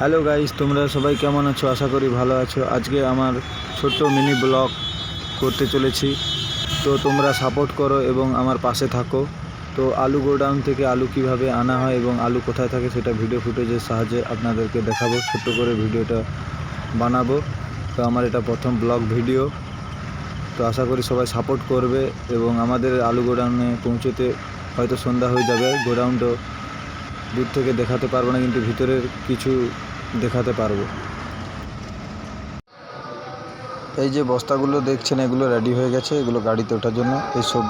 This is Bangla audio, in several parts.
হ্যালো গাইস, তোমরা সবাই কেমন আছো? আশা করি ভালো আছো। আজকে আমার ছোট্ট মিনি ব্লগ করতে চলেছি। তো তোমরা সাপোর্ট করো এবং আমার পাশে থাকো। তো আলু গোডাউন থেকে আলু কীভাবে আনা হয় এবং আলু কোথায় থাকে সেটা ভিডিও ফুটেজের সাহায্যে আপনাদেরকে দেখাবো। ছোট্ট করে ভিডিওটা বানাবো। তো আমার এটা প্রথম ব্লগ ভিডিও। তো আশা করি সবাই সাপোর্ট করবে এবং আমাদের আলু গোডাউনে পৌঁছতে হয়তো সন্ধ্যা হয়ে যাবে। গোডাউনটা দূর থেকে দেখাতে পারব না, কিন্তু ভিতরের কিছু দেখাতে পারব। এই যে বস্তাগুলো দেখছেন, এগুলো রেডি হয়ে গেছে, এগুলো গাড়িতে ওঠার জন্য। এই সব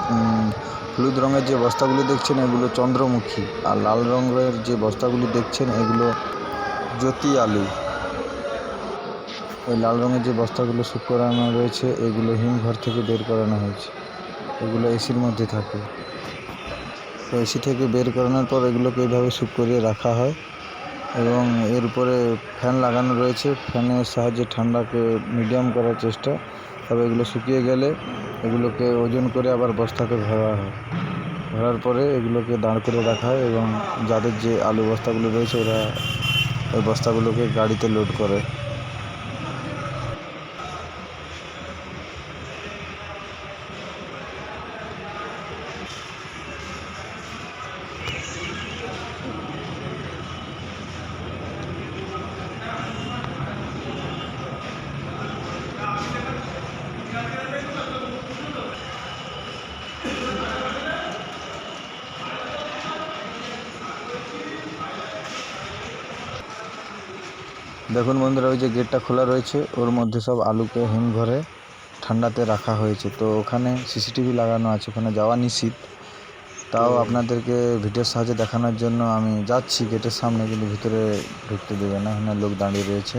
হলুদ রঙের যে বস্তাগুলো দেখছেন, এগুলো চন্দ্রমুখী। আর লাল রঙের যে বস্তাগুলো দেখছেন, এগুলো জ্যোতি আলু। ওই লাল রঙের যে বস্তাগুলো শুক করানো রয়েছে, এগুলো হিমঘর থেকে বের করানো হয়েছে। এগুলো এসির মধ্যে থাকে। এসি থেকে বের করানোর পর এগুলোকে এইভাবে শুক করিয়ে রাখা হয়। এবং এর উপরে ফ্যান লাগানো রয়েছে। ফ্যানের সাহায্যে ঠান্ডাকে মিডিয়াম করার চেষ্টা। তবে এগুলো শুকিয়ে গেলে এগুলোকে ওজন করে আবার বস্তাতে ভরা হয়। ভরার পরে এগুলোকে দাঁড় করে রাখা হয় এবং যাদের যে আলু বস্তাগুলো রয়েছে ওরা ওই বস্তাগুলোকে গাড়িতে লোড করে। দেখুন বন্ধুরা ওই যে গেটটা খোলা রয়েছে ওর মধ্যে সব আলুকে হিমঘরে ঠান্ডাতে রাখা হয়েছে। তো ওখানে সিসিটিভি লাগানো আছে ওখানে যাওয়া নিষিদ্ধ তাও আপনাদেরকে ভিডিওর সাহায্যে দেখানোর জন্য আমি যাচ্ছি গেটের সামনে কিন্তু ভিতরে ঢুকতে দেবে না ওখানে লোক দাঁড়িয়ে রয়েছে।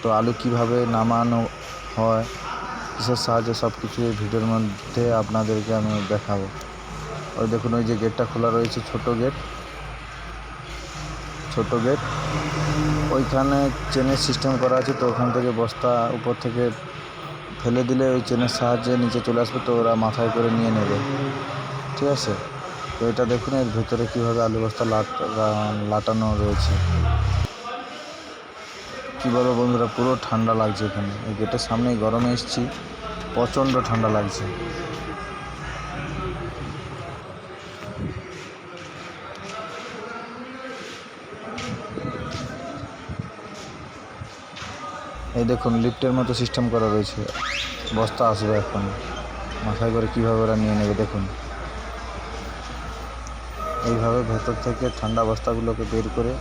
তো আলু কীভাবে নামানো হয় কিসের সাহায্যে সব কিছু এই ভিডিওর মধ্যে আপনাদেরকে আমি দেখাবো। ওই দেখুন ওই যে গেটটা খোলা রয়েছে ছোট গেট। ছোট গেট। ওইখানে চেনের সিস্টেম করা আছে, তো ওখান থেকে বস্তা উপর থেকে ফেলে দিলে ওই চেনের সাহায্যে নিচে চলে আসবে, তো ওরা মাথায় করে নিয়ে নেবে। ঠিক আছে? তো এটা দেখুন, এর ভেতরে কীভাবে আলু বস্তা লাট, লাটানো রয়েছে। কী বলব বন্ধুরা, পুরো ঠান্ডা লাগছে এখানে। এই গেটের সামনেই গরমে এসছি, প্রচণ্ড ঠান্ডা লাগছে। এই দেখুন লিফটের মতো সিস্টেম করা রয়েছে। বস্তা আসবে এখন। মাথায় করে কীভাবে ওরা নিয়ে নেবে, দেখুন। এইভাবে ভেতর থেকে ঠান্ডা বস্তাগুলোকে বের করে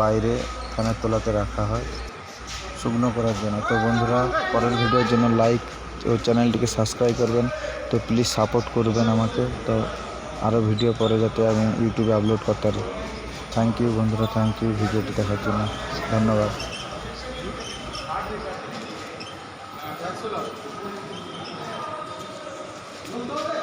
বাইরে ফ্যানের তোলাতে রাখা হয়, শুকনো করার জন্য। তো বন্ধুরা, পরের ভিডিওর জন্য লাইক ও চ্যানেলটিকে সাবস্ক্রাইব করবেন। তো প্লিজ সাপোর্ট করবেন আমাকে। তো আরও ভিডিও পরে যাতে আমি ইউটিউবে আপলোড করতে পারি। থ্যাংক ইউ বন্ধুরা থ্যাংক ইউ ভিডিওটি দেখার জন্য। ধন্যবাদ। বন্ধ হবে